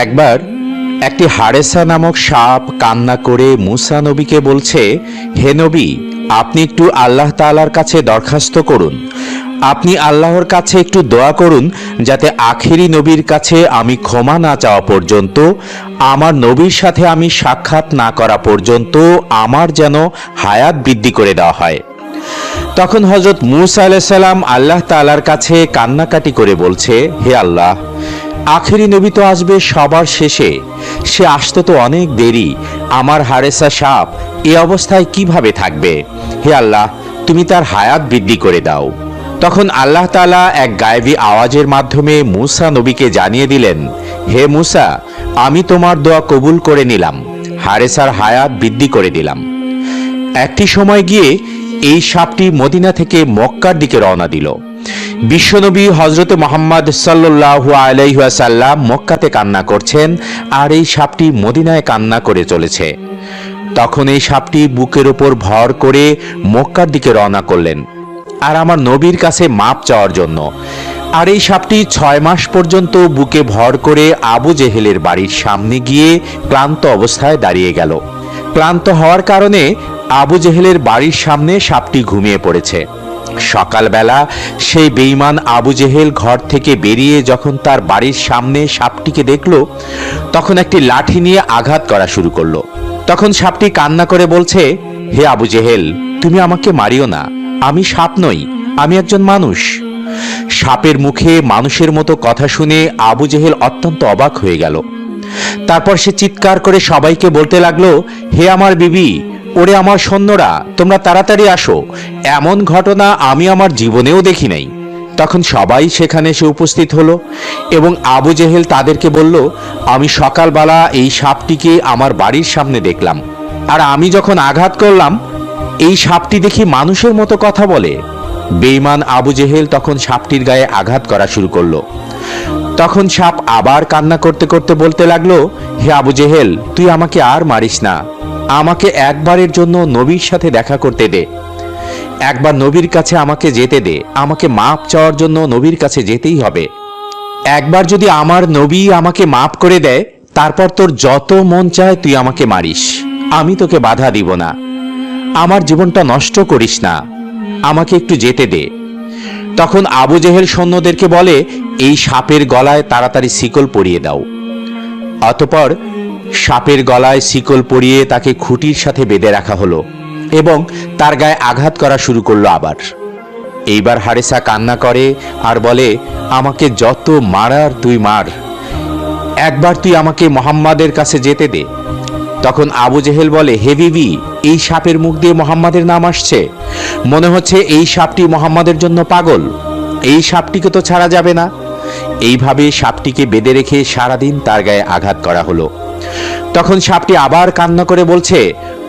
একবার একটি হারেসা নামক সাপ কান্না করে মুসা নবীকে বলছে, হে নবী, আপনি একটু আল্লাহ তাআলার কাছে দরখাস্ত করুন। আপনি আল্লাহর কাছে একটু দোয়া করুন যাতে আখেরি নবীর কাছে আমি ক্ষমা না চাওয়া পর্যন্ত, আমার নবীর সাথে আমি সাক্ষাৎ না করা পর্যন্ত আমার যেন হায়াত বৃদ্ধি করে দেওয়া হয়। তখন হজরত মুসা আলাইসাল্লাম আল্লাহ তাআলার কাছে কান্নাকাটি করে বলছে, হে আল্লাহ আখেরি নবী তো আসবে সবার শেষে। সে আসতে তো অনেক দেরি। আমার হারেসা সাপ এ অবস্থায় কীভাবে থাকবে? হে আল্লাহ, তুমি তার হায়াত বৃদ্ধি করে দাও। তখন আল্লাহ তাআলা এক গায়েবী আওয়াজের মাধ্যমে মুসা নবীকে জানিয়ে দিলেন, হে মুসা, আমি তোমার দোয়া কবুল করে নিলাম, হারেসার হায়াত বৃদ্ধি করে দিলাম। একটি সময় গিয়ে এই সাপটি মদিনা থেকে মক্কার দিকে রওনা দিল। বিশ্বনবী হজরত মোহাম্মদ সাল্লাহ আলাইহাসাল্লাম মক্কাতে কান্না করছেন আর এই সাপটি মদিনায় কান্না করে চলেছে। তখন এই সাপটি বুকের ওপর ভর করে মক্কার দিকে রওনা করলেন আর আমার নবীর কাছে মাপ চাওয়ার জন্য। আর এই সাপটি ছয় মাস পর্যন্ত বুকে ভর করে আবু জেহেলের বাড়ির সামনে গিয়ে ক্লান্ত অবস্থায় দাঁড়িয়ে গেল। ক্লান্ত হওয়ার কারণে আবু জেহেলের বাড়ির সামনে সাপটি ঘুমিয়ে পড়েছে। সকালবেলা সেই বেইমান আবু জেহেল ঘর থেকে বেরিয়ে যখন তার বাড়ির সামনে সাপটিকে দেখল, তখন একটি লাঠি নিয়ে আঘাত করা শুরু করল। তখন সাপটি কান্না করে বলছে, হে আবু জেহেল, তুমি আমাকে মারিও না। আমি সাপ নই, আমি একজন মানুষ। সাপের মুখে মানুষের মতো কথা শুনে আবু জেহেল অত্যন্ত অবাক হয়ে গেল। তারপর সে চিৎকার করে সবাইকে বলতে লাগল, হে আমার বিবি ওরে আমার সৈন্যরা, তোমরা তাড়াতাড়ি আসো। এমন ঘটনা আমি আমার জীবনেও দেখি নাই। তখন সবাই সেখানে এসে উপস্থিত হলো এবং আবু জেহেল তাদেরকে বলল, আমি সকালবেলা এই সাপটিকে আমার বাড়ির সামনে দেখলাম। আর আমি যখন আঘাত করলাম, এই সাপটি দেখি মানুষের মতো কথা বলে। বেইমান আবু জেহেল তখন সাপটির গায়ে আঘাত করা শুরু করল। তখন সাপ আবার কান্না করতে করতে বলতে লাগল, হে আবু জেহেল, তুই আমাকে আর মারিস না। আমাকে একবারের জন্য নবীর সাথে দেখা করতে দে। একবার নবীর কাছে আমাকে যেতে দে। আমাকে মাপ চাওয়ার জন্য নবীর কাছে যেতেই হবে। একবার যদি আমার নবী আমাকে মাপ করে দেয়, তারপর তোর যত মন চায় তুই আমাকে মারিস। আমি তোকে বাধা দিব না। আমার জীবনটা নষ্ট করিস না। আমাকে একটু যেতে দে। তখন আবু জেহেল সৈন্যদেরকে বলে, এই সাপের গলায় তাড়াতাড়ি শিকল পরিয়ে দাও। অতপর সাপের গলায় শিকল পরিয়ে তাকে খুঁটির সাথে বেঁধে রাখা হলো এবং তার গায়ে আঘাত করা শুরু করল আবার। এইবার হারেসা কান্না করে আর বলে, আমাকে যত মারার তুই মার। একবার তুই আমাকে মোহাম্মদের কাছে যেতে দে। তখন আবু জেহেল বলে, হে বিবি, এই সাপের মুখ দিয়ে মোহাম্মদের নাম আসছে। মনে হচ্ছে এই সাপটি মোহাম্মদের জন্য পাগল। এই সাপটিকে তো ছাড়া যাবে না। এইভাবে সাপটিকে বেঁধে রেখে সারাদিন তার গায়ে আঘাত করা হলো। তখন সাপটি আবার কান্না করে বলছে,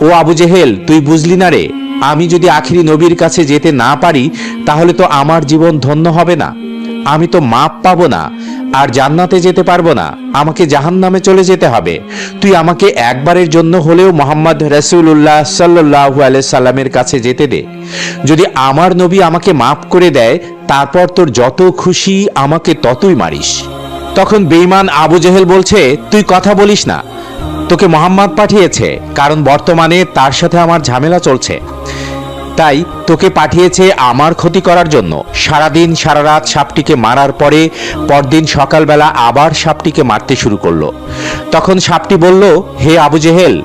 ও আবু জেহেল, তুই বুঝলি না রে? আমি যদি আখিরি নবীর কাছে যেতে না পারি, তাহলে তো আমার জীবন ধন্য হবে না। আমি তো মাপ পাব না, আর জান্নাতে যেতে পারব না। আমাকে জাহান নামে চলে যেতে হবে। তুই আমাকে একবারের জন্য হলেও মোহাম্মদ রসুল্লাহ সাল্লাহ সাল্লামের কাছে যেতে দে। যদি আমার নবী আমাকে মাপ করে দেয়, তারপর তোর যত খুশি আমাকে ততই মারিস। তখন বেইমান আবু জেহেল বলছে, তুই কথা বলিস না। তোকে মোহাম্মদ পাঠিয়েছে, কারণ বর্তমানে তার সাথে আমার ঝামেলা চলছে। তাই তোকে পাঠিয়েছে আমার ক্ষতি করার জন্য। সারাদিন সারা রাত সাপটিকে মারার পরে পরদিন সকালবেলা আবার সাপটিকে মারতে শুরু করল। তখন সাপটি বলল, হে আবু জেহেল,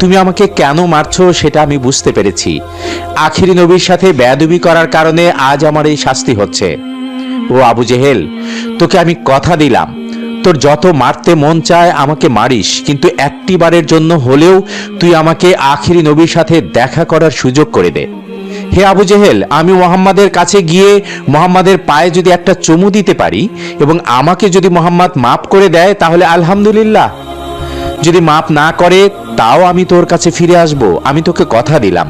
তুমি আমাকে কেন মারছো সেটা আমি বুঝতে পেরেছি। আখিরি নবীর সাথে বেয়াদবি করার কারণে আজ আমার এই শাস্তি হচ্ছে। ও আবু জেহেল, তোকে আমি কথা দিলাম। তোর যত মারতে মন চায় আমাকে মারিস, কিন্তু একটি বারের জন্য হলেও তুই আমাকে আখিরি নবীর সাথে দেখা করার সুযোগ করে দে। হে আবু জেহেল, আমি মোহাম্মদের কাছে গিয়ে মোহাম্মদের পায়ে যদি একটা চুমু দিতে পারি এবং আমাকে যদি মোহাম্মদ মাফ করে দেয়, তাহলে আলহামদুলিল্লাহ। যদি মাফ না করে, তাও আমি তোর কাছে ফিরে আসব। আমি তোকে কথা দিলাম।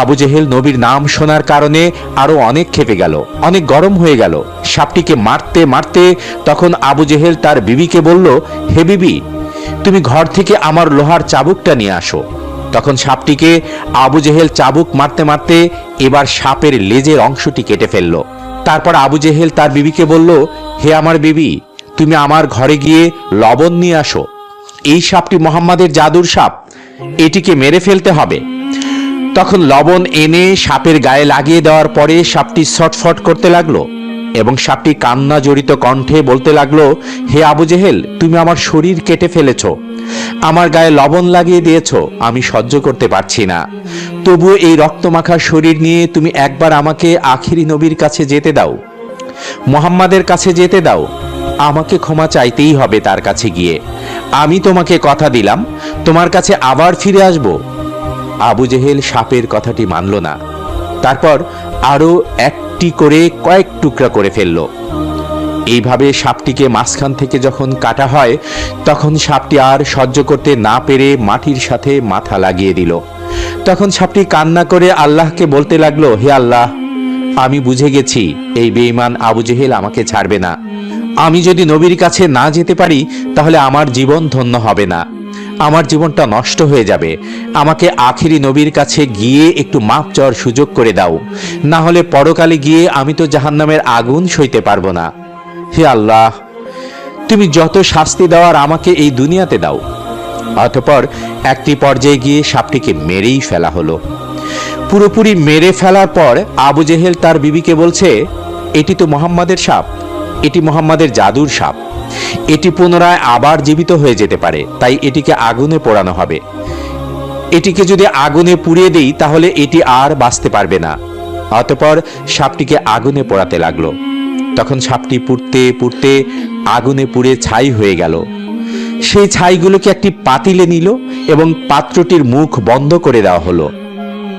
আবু জেহেল নবীর নাম শোনার কারণে আরও অনেক খেপে গেল, অনেক গরম হয়ে গেল। সাপটিকে মারতে মারতে তখন আবু জেহেল তার বিবিকে বলল, হে বিবি, তুমি ঘর থেকে আমার লোহার চাবুকটা নিয়ে আসো। তখন সাপটিকে আবু জেহেল চাবুক মারতে মারতে এবার সাপের লেজের অংশটি কেটে ফেলল। তারপর আবু জেহেল তার বিবিকে বলল, হে আমার বিবি, তুমি আমার ঘরে গিয়ে লবণ নিয়ে আসো। এই সাপটি মোহাম্মদের জাদুর সাপ, এটিকে মেরে ফেলতে হবে। তখন লবণ এনে সাপের গায়ে লাগিয়ে দেওয়ার পরে সাপটি ছটফট করতে লাগল এবং সাপটি কান্না জড়িত কণ্ঠে বলতে লাগল, হে আবু জেহেল, তুমি আমার শরীর কেটে ফেলেছ। আমার গায়ে লবণ লাগিয়ে দিয়েছ, আমি সহ্য করতে পারছি না। তবু এই রক্তমাখা শরীর নিয়ে তুমি একবার আমাকে আখিরি নবীর কাছে যেতে দাও। মোহাম্মদের কাছে যেতে দাও। আমাকে ক্ষমা চাইতেই হবে তার কাছে গিয়ে। আমি তোমাকে কথা দিলাম, তোমার কাছে আবার ফিরে আসব। আবু জেহেল সাপের কথাটি মানল না। তারপর আরও একটি করে কয়েক টুকরা করে ফেলল। এইভাবে সাপটিকে মাঝখান থেকে যখন কাটা হয়, তখন সাপটি আর সহ্য করতে না পেরে মাটির সাথে মাথা লাগিয়ে দিল। তখন সাপটি কান্না করে আল্লাহকে বলতে লাগল, হে আল্লাহ, আমি বুঝে গেছি, এই বেঈমান আবু জেহেল আমাকে ছাড়বে না। আমি যদি নবীর কাছে না যেতে পারি, তাহলে আমার জীবন ধন্য হবে না। আমার জীবনটা নষ্ট হয়ে যাবে। আমাকে আখিরি নবীর কাছে গিয়ে একটু মাপ চাওয়ার সুযোগ করে দাও। না হলে পরকালে গিয়ে আমি তো জাহান্নামের আগুন সইতে পারব না। হে আল্লাহ, তুমি যত শাস্তি দেওয়ার আমাকে এই দুনিয়াতে দাও। অতপর একটি পর্যায়ে গিয়ে সাপটিকে মেরেই ফেলা হলো। পুরোপুরি মেরে ফেলার পর আবু জেহেল তার বিবিকে বলছে, এটি তো মোহাম্মদের সাপ। এটি মোহাম্মদের জাদুর সাপ। এটি পুনরায় আবার জীবিত হয়ে যেতে পারে, তাই এটিকে আগুনে পোড়ানো হবে। এটিকে যদি আগুনে পুড়িয়ে দেই, তাহলে এটি আর বাঁচতে পারবে না। অতপর সাপটিকে আগুনে পোড়াতে লাগল। তখন সাপটি পুড়তে পুড়তে আগুনে পুড়ে ছাই হয়ে গেল। সেই ছাইগুলোকে একটি পাতিলে নিল এবং পাত্রটির মুখ বন্ধ করে দেওয়া হলো।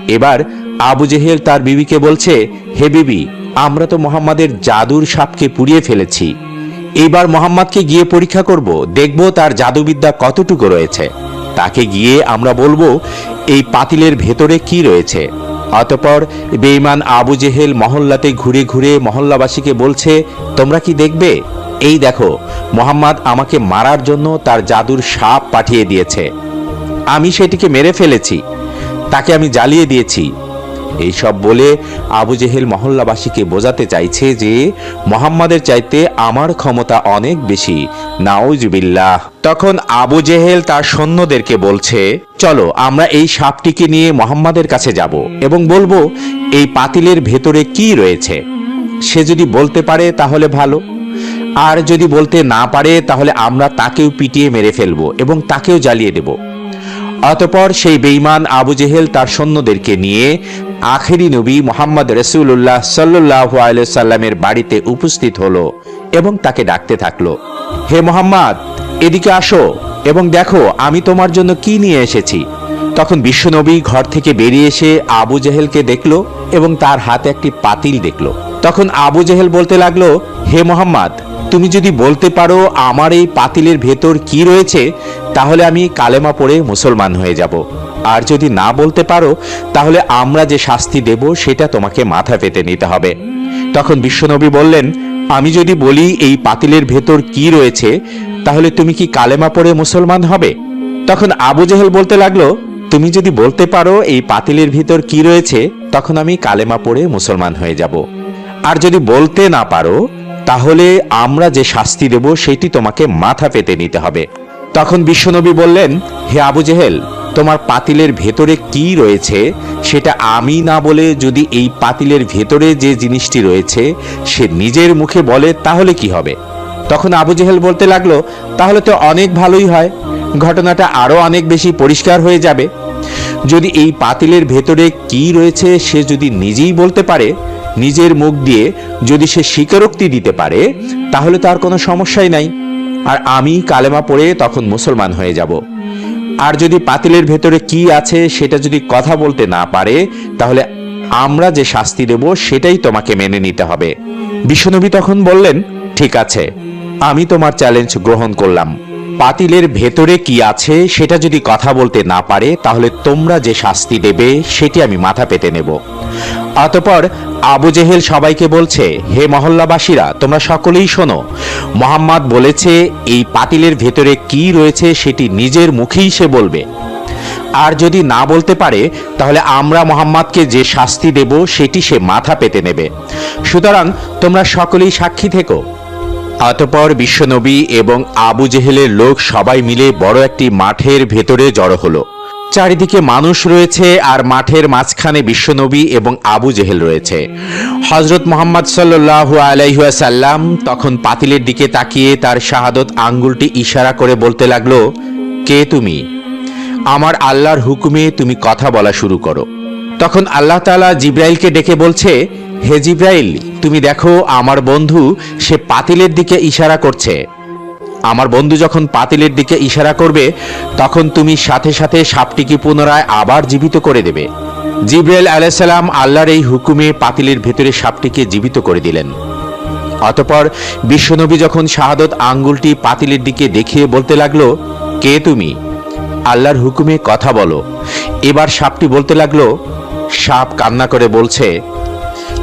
এবার আবু জেহেল তার বিবিকে বলছে, হে বিবি, আমরা তো মোহাম্মদের জাদুর সাপকে পুড়িয়ে ফেলেছি। এইবার মোহাম্মদকে গিয়ে পরীক্ষা করব, দেখব তার জাদুবিদ্যা কতটুকু রয়েছে। তাকে গিয়ে আমরা বলব, এই পাতিলের ভেতরে কি রয়েছে। অতপর বেঈমান আবু জেহেল মহল্লাতে ঘুরে ঘুরে মহল্লাবাসীকে বলছে, তোমরা কি দেখবে? এই দেখো, মোহাম্মদ আমাকে মারার জন্য তার জাদুর সাপ পাঠিয়ে দিয়েছে। আমি সেটিকে মেরে ফেলেছি। তাকে আমি জ্বালিয়ে দিয়েছি। এইসব বলে আবু জেহেল মহল্লাবাসীকে বোঝাতে চাইছে যে মোহাম্মদের চাইতে আমার ক্ষমতা অনেক বেশি। নাউজবিল্লাহ। তখন আবু জেহেল তার সৈন্যদেরকে বলছে, চলো, আমরা এই সাপটিকে নিয়ে মোহাম্মদের কাছে যাব এবং বলব, এই পাতিলের ভেতরে কি রয়েছে? সে যদি বলতে পারে তাহলে ভালো। আর যদি বলতে না পারে তাহলে আমরা তাকেও পিটিয়ে মেরে ফেলব এবং তাকেও জ্বালিয়ে দেব। অতপর সেই বেঈমান আবু জেহেল তার সৈন্যদেরকে নিয়ে আখেরি নবী মোহাম্মদ রসুল্লাহ সাল্লাহ সাল্লামের বাড়িতে উপস্থিত হলো এবং তাকে ডাকতে থাকল। হে মোহাম্মদ, এদিকে আসো এবং দেখো আমি তোমার জন্য কি নিয়ে এসেছি। তখন বিশ্বনবী ঘর থেকে বেরিয়ে এসে আবু জেহেলকে দেখল এবং তার হাতে একটি পাতিল দেখল। তখন আবু জেহেল বলতে লাগল, হে মোহাম্মদ, তুমি যদি বলতে পারো আমার এই পাতিলের ভেতর কি রয়েছে তাহলে আমি কালেমা পড়ে মুসলমান হয়ে যাব। আর যদি না বলতে পারো, তাহলে আমরা যে শাস্তি দেব সেটা তোমাকে মাথা পেতে নিতে হবে। তখন বিশ্বনবী বললেন, আমি যদি বলি এই পাতিলের ভেতর কি রয়েছে, তাহলে তুমি কি কালেমা পড়ে মুসলমান হবে? তখন আবু জেহেল বলতে লাগল, তুমি যদি বলতে পারো এই পাতিলের ভিতর কি রয়েছে, তখন আমি কালেমা পড়ে মুসলমান হয়ে যাব। আর যদি বলতে না পারো, তাহলে আমরা যে শাস্তি দেব সেটি তোমাকে মাথা পেতে নিতে হবে। তখন বিশ্বনবী বললেন, হে আবু জেহেল, তোমার পাতিলের ভেতরে কি রয়েছে? সেটা আমি না বলে যদি এই পাতিলের ভেতরে যে জিনিসটি রয়েছে, সে নিজের মুখে বলে, তাহলে কি হবে? তখন আবু জেহেল বলতে লাগল, তাহলে তো অনেক ভালোই হয়। ঘটনাটা আরও অনেক বেশি পরিষ্কার হয়ে যাবে। যদি এই পাতিলের ভেতরে কি রয়েছে, সে যদি নিজেই বলতে পারে, নিজের মুখ দিয়ে যদি সে স্বীকারোক্তি দিতে পারে, তাহলে তার কোনো সমস্যাই নাই। আর আমি কালেমা পড়ে তখন মুসলমান হয়ে যাব। আর যদি পাতিলের ভেতরে কি আছে সেটা যদি কথা বলতে না পারে, তাহলে আমরা যে শাস্তি দেব সেটাই তোমাকে মেনে নিতে হবে। বিশ্বনবী তখন বললেন, ঠিক আছে, আমি তোমার চ্যালেঞ্জ গ্রহণ করলাম। পাতিলের ভেতরে কি আছে সেটা যদি কথা বলতে না পারে, তাহলে তোমরা যে শাস্তি দেবে সেটি আমি মাথা পেতে নেব। অতপর আবু জেহেল সবাইকে বলছে, হে মহল্লাবাসীরা, তোমরা সকলেই শোনো। মোহাম্মদ বলেছে, এই পাতিলের ভেতরে কি রয়েছে সেটি নিজের মুখেই সে বলবে। আর যদি না বলতে পারে, তাহলে আমরা মোহাম্মদকে যে শাস্তি দেব, সেটি সে মাথা পেতে নেবে। সুতরাং, তোমরা সকলেই সাক্ষী থেকো। অতপর বিশ্বনবী এবং আবু জেহেলের লোক সবাই মিলে বড় একটি মাঠের ভেতরে জড়ো হলো। চারিদিকে মানুষ রয়েছে আর মাঠের মাঝখানে বিশ্বনবী এবং আবু জেহেল রয়েছে। হজরত মোহাম্মদ সাল্লু আলাইসাল্লাম তখন পাতিলের দিকে তাকিয়ে তার শাহাদত আঙ্গুলটি ইশারা করে বলতে লাগল, কে তুমি? আমার আল্লাহর হুকুমে তুমি কথা বলা শুরু করো। তখন আল্লাহ তাআলা জিব্রাইলকে ডেকে বলছে, হে জিব্রাইল, তুমি দেখো, আমার বন্ধু সে পাতিলের দিকে ইশারা করছে। আমার বন্ধু যখন পাতিলের দিকে ইশারা করবে, তখন তুমি সাথে সাথে সাপটিকে পুনরায় আবার জীবিত করে দেবে। জিব্রাইল আলাইসাল্লাম আল্লাহর এই হুকুমে পাতিলের ভেতরে সাপটিকে জীবিত করে দিলেন। অতপর বিশ্বনবী যখন শাহাদত আঙ্গুলটি পাতিলের দিকে দেখিয়ে বলতে লাগল, কে তুমি? আল্লাহর হুকুমে কথা বলো। এবার সাপটি বলতে লাগল, সাপ কান্না করে বলছে,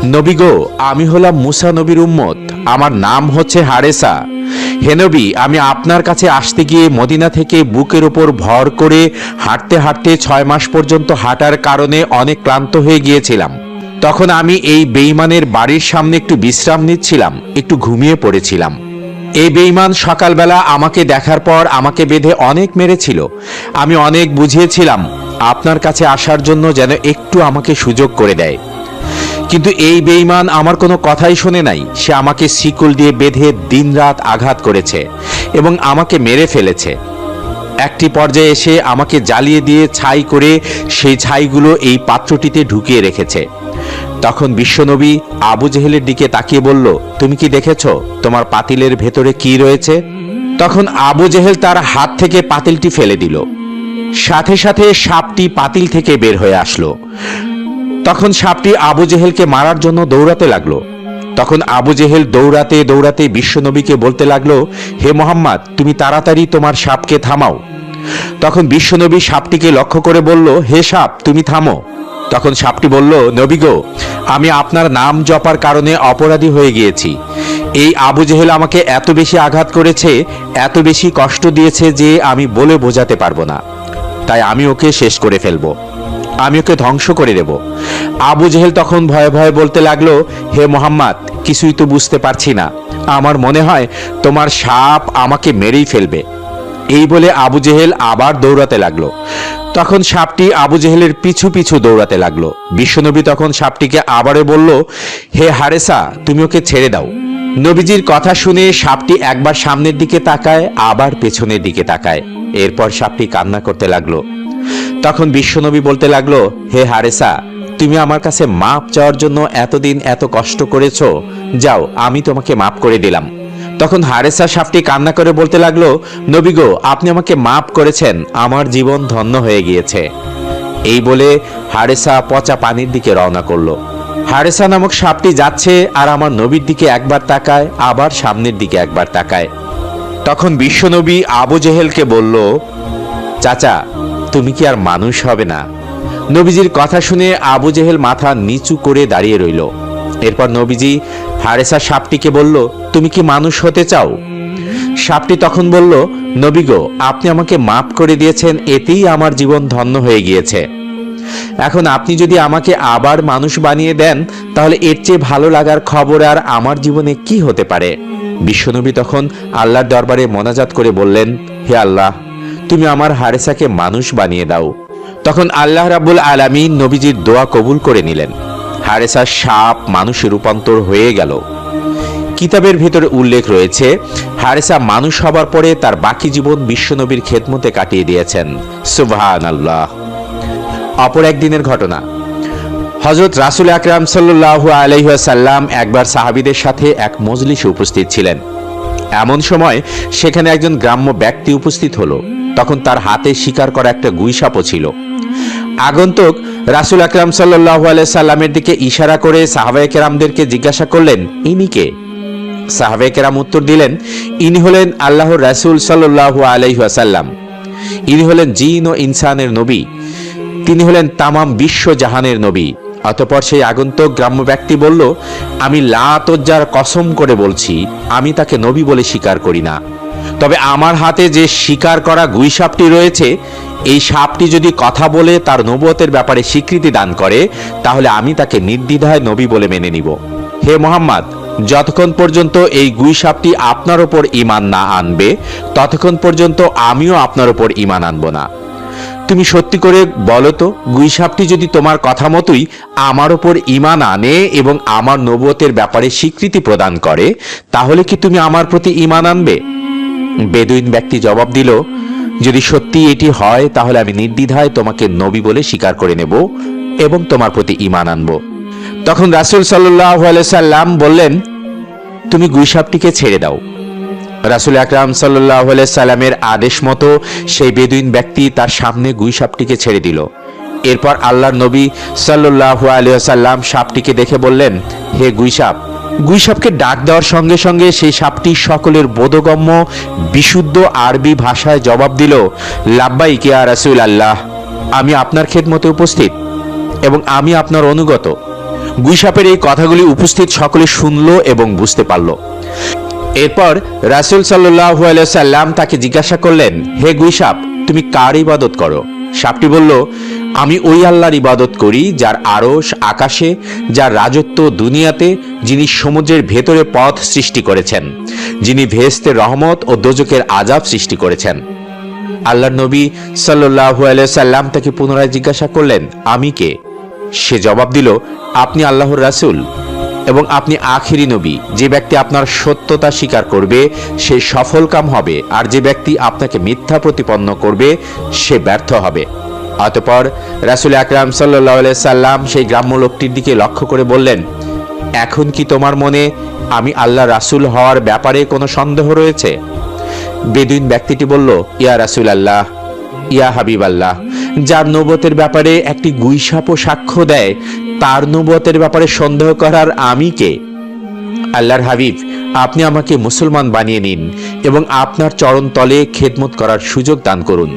নবী গো, আমি হলাম মুসা নবীর উম্মত, আমার নাম হচ্ছে হারেসা। হে নবী, আমি আপনার কাছে আসতে গিয়ে মদিনা থেকে বুকের ওপর ভর করে হাঁটতে হাঁটতে ছয় মাস পর্যন্ত হাঁটার কারণে অনেক ক্লান্ত হয়ে গিয়েছিলাম। তখন আমি এই বেইমানের বাড়ির সামনে একটু বিশ্রাম নিচ্ছিলাম, একটু ঘুমিয়ে পড়েছিলাম। এই বেইমান সকালবেলা আমাকে দেখার পর আমাকে বেঁধে অনেক মেরেছিল। আমি অনেক বুঝিয়েছিলাম, আপনার কাছে আসার জন্য যেন একটু আমাকে সুযোগ করে দেয়। কিন্তু এই বেইমান আমার কোনো কথাই শোনে নাই। সে আমাকে শিকল দিয়ে বেঁধে দিনরাত আঘাত করেছে এবং আমাকে মেরে ফেলেছে। একটি পর্যায়ে এসে আমাকে জ্বালিয়ে দিয়ে ছাই করে সেই ছাইগুলো এই পাত্রটিতে ঢুকিয়ে রেখেছে। তখন বিশ্বনবী আবু জেহেলের দিকে তাকিয়ে বলল, তুমি কি দেখেছ? তোমার পাতিলের ভেতরে কি রয়েছে? তখন আবু জেহেল তার হাত থেকে পাতিলটি ফেলে দিল। সাথে সাথে সাপটি পাতিল থেকে বের হয়ে আসলো। তখন সাপটি আবু জেহেলকে মারার জন্য দৌড়াতে লাগল। তখন আবু জেহেল দৌড়াতে দৌড়াতে বিশ্বনবীকে বলতে লাগল, হে মোহাম্মদ, তুমি তাড়াতাড়ি তোমার সাপকে থামাও। তখন বিশ্বনবী সাপটিকে লক্ষ্য করে বলল, হে সাপ, তুমি থামো। তখন সাপটি বলল, নবী গো, আমি আপনার নাম জপার কারণে অপরাধী হয়ে গিয়েছি। এই আবু জেহেল আমাকে এত বেশি আঘাত করেছে, এত বেশি কষ্ট দিয়েছে যে আমি বলে বোঝাতে পারব না। তাই আমি ওকে শেষ করে ফেলব। আমি ওকে ধ্বংস করে দেব। আবু জেহেল তখন ভয়ে ভয়ে বলতে লাগল, হে মোহাম্মদ, কিছুই তো বুঝতে পারছি না। আমার মনে হয় তোমার সাপ আমাকে মেরেই ফেলবে। এই বলে আবু জেহেল আবার দৌড়াতে লাগল। তখন সাপটি আবু জেহেলের পিছু পিছু দৌড়াতে লাগল। বিশ্বনবী তখন সাপটিকে আবারও বলল, হে হারেসা, তুমি ওকে ছেড়ে দাও। নবীজির কথা শুনে সাপটি একবার সামনের দিকে তাকায়, আবার পেছনের দিকে তাকায়। এরপর সাপটি কান্না করতে লাগল। তখন বিশ্বনবী বলতে লাগল, হে হারেসা, তুমি আমার কাছে মাপ চাওয়ার জন্য এতদিন এত কষ্ট করেছ। যাও, আমি তোমাকে মাপ করে দিলাম। তখন হারেসা সাপটি কান্না করে বলতে লাগল, নবী গো, আপনি আমাকে মাপ করেছেন, আমার জীবন ধন্য হয়ে গিয়েছে। এই বলে হারেসা পচা পানির দিকে রওনা করল। হারেসা নামক সাপটি যাচ্ছে আর আমার নবীর দিকে একবার তাকায়, আবার সামনের দিকে একবার তাকায়। তখন বিশ্বনবী আবু জেহেলকে বলল, চাচা তুমি কি আর মানুষ হবে না? নবীজির কথা শুনে আবু জেহেল মাথা নিচু করে দাঁড়িয়ে রইল। এরপর নবীজি হারেসা সাপটিকে বলল, তুমি কি মানুষ হতে চাও? সাপটি তখন বলল, নবী গো, আপনি আমাকে মাফ করে দিয়েছেন, এতেই আমার জীবন ধন্য হয়ে গিয়েছে। এখন আপনি যদি আমাকে আবার মানুষ বানিয়ে দেন, তাহলে এর চেয়ে ভালো লাগার খবর আর আমার জীবনে কি হতে পারে? বিশ্বনবী তখন আল্লাহর দরবারে মোনাজাত করে বললেন, হে আল্লাহ তুমি আমার হারেসাকে মানুষ বানিয়ে দাও। তখন আল্লাহ রাবুল আলামিন নবীজির দোয়া কবুল করে নিলেন। হারেসা সাপ মানুষে রূপান্তর হয়ে গেল। কিতাবের ভেতরে উল্লেখ রয়েছে, হারেসা মানুষ হবার পরে তার বাকি জীবন বিশ্বনবীর খেদমতে কাটিয়ে দিয়েছেন। সুবহান আল্লাহ অপর একদিনের ঘটনা। হজরত রাসুল আকরাম সাল্লাহ আলহাসাল্লাম একবার সাহাবিদের সাথে এক মজলিসে উপস্থিত ছিলেন। এমন সময় সেখানে একজন গ্রাম্য ব্যক্তি উপস্থিত হলো। তখন তার হাতে শিকার করা একটা গুইসাপও ছিল। আগন্তুক রাসুল আকরাম সাল্লাহ সাল্লামের দিকে ইশারা করে সাহাবাই কেরামদেরকে জিজ্ঞাসা করলেন, ইনি কে? সাহাবাই কেরাম উত্তর দিলেন, ইনি হলেন আল্লাহর রাসুল সাল্লাহ আলহাসাল্লাম ইনি হলেন জিন ও ইনসানের নবী। তিনি হলেন তামাম বিশ্ব জাহানের নবী। অতপর সেই আগন্তুক গ্রাম্য ব্যক্তি বলল, আমি লাতজ্জার কসম করে বলছি, আমি তাকে নবী বলে স্বীকার করি না। তবে আমার হাতে যে শিকার করা গুই সাপটি রয়েছে, এই সাপটি যদি কথা বলে তার নবতের ব্যাপারে স্বীকৃতি দান করে, তাহলে আমি তাকে নির্দ্বিধায় নবী বলে মেনে নিব। হে মোহাম্মদ, যতক্ষণ পর্যন্ত এই গুই সাপটি আপনার ওপর ইমান না আনবে, ততক্ষণ পর্যন্ত আমিও আপনার ওপর ইমান আনব না। তুমি সত্যি করে বলো তো গুইসাপটি যদি তোমার কথা মতোই আমার ওপর ইমান আনে এবং আমার নবতের ব্যাপারে স্বীকৃতি প্রদান করে, তাহলে কি তুমি আমার প্রতি ইমান আনবে? বেদুইন ব্যক্তি জবাব দিল, যদি সত্যি এটি হয়, তাহলে আমি নির্দ্বিধায় তোমাকে নবী বলে স্বীকার করে নেব এবং তোমার প্রতি ইমান আনব। তখন রাসুল সাল্লাহ সাল্লাম বললেন, তুমি গুইসাপটিকে ছেড়ে দাও। রাসুল আকরাম সাল্লাহ সাল্লামের আদেশ মতো সেই বেদুইন ব্যক্তি তার সামনে গুইসাপটিকে ছেড়ে দিল। এরপর আল্লাহ নবী সাল্লাহ সাল্লাম সাপটিকে দেখে বললেন, হে গুইসাপ, গুইসাপকে ডাক দেওয়ার সঙ্গে সঙ্গে সেই সাপটি সকলের বোধগম্য, বিশুদ্ধ আরবি ভাষায় জবাব দিল লাব্বাই কেয়া রাসুল আল্লাহ আমি আপনার ক্ষেত খেদমতে উপস্থিত এবং আমি আপনার অনুগত। গুইসাপের এই কথাগুলি উপস্থিত সকলে শুনল এবং বুঝতে পারল। এরপর রাসুল সাল্লাহ সাল্লাম তাকে জিজ্ঞাসা করলেন, হে গুইসাপ তুমি কার ইবাদত করো? সাপটি বলল, আমি ওই আল্লাহর ইবাদত করি যার আরশ আকাশে, যার রাজত্ব দুনিয়াতে, যিনি সমুদ্রের ভেতরে পথ সৃষ্টি করেছেন, যিনি ভেস্তের রহমত ও দোজকের আজাব সৃষ্টি করেছেন। আল্লাহ নবী সাল্লু সাল্লাম তাকে পুনরায় জিজ্ঞাসা করলেন, আমি কে? সে জবাব দিল, আপনি আল্লাহর রাসূল। এবং আপনি আখিরি নবী। যে ব্যক্তি আপনার সত্যতা স্বীকার করবে, সে সফল কাম হবে, আর যে ব্যক্তি আপনাকে মিথ্যা প্রতিপন্ন করবে, সে ব্যর্থ হবে। অতপর রাসুল আকরাম সাল্লাহ সাল্লাম সেই গ্রাম্য লোকটির দিকে লক্ষ্য করে বললেন, এখন কি তোমার মনে আমি আল্লাহ রাসূল হওয়ার ব্যাপারে কোনো সন্দেহ রয়েছে? বেদুইন ব্যক্তিটি বলল, ইয়া রাসুল আল্লাহ ইয়া হাবিব আল্লাহ যার নবতের ব্যাপারে একটি গুইসাপও সাক্ষ্য দেয় তার নবতের ব্যাপারে সন্দেহ করার আমি কে? আল্লাহর হাবিব, আপনি আমাকে মুসলমান বানিয়ে নিন এবং আপনার চরণ তলে খেদমত করার সুযোগ দান করুন।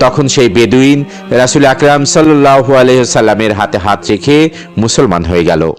তখন সেই বেদুইন রাসুল আকরাম সাল্লু আলহ সাল্লামের হাতে হাত রেখে মুসলমান হয়ে গেল।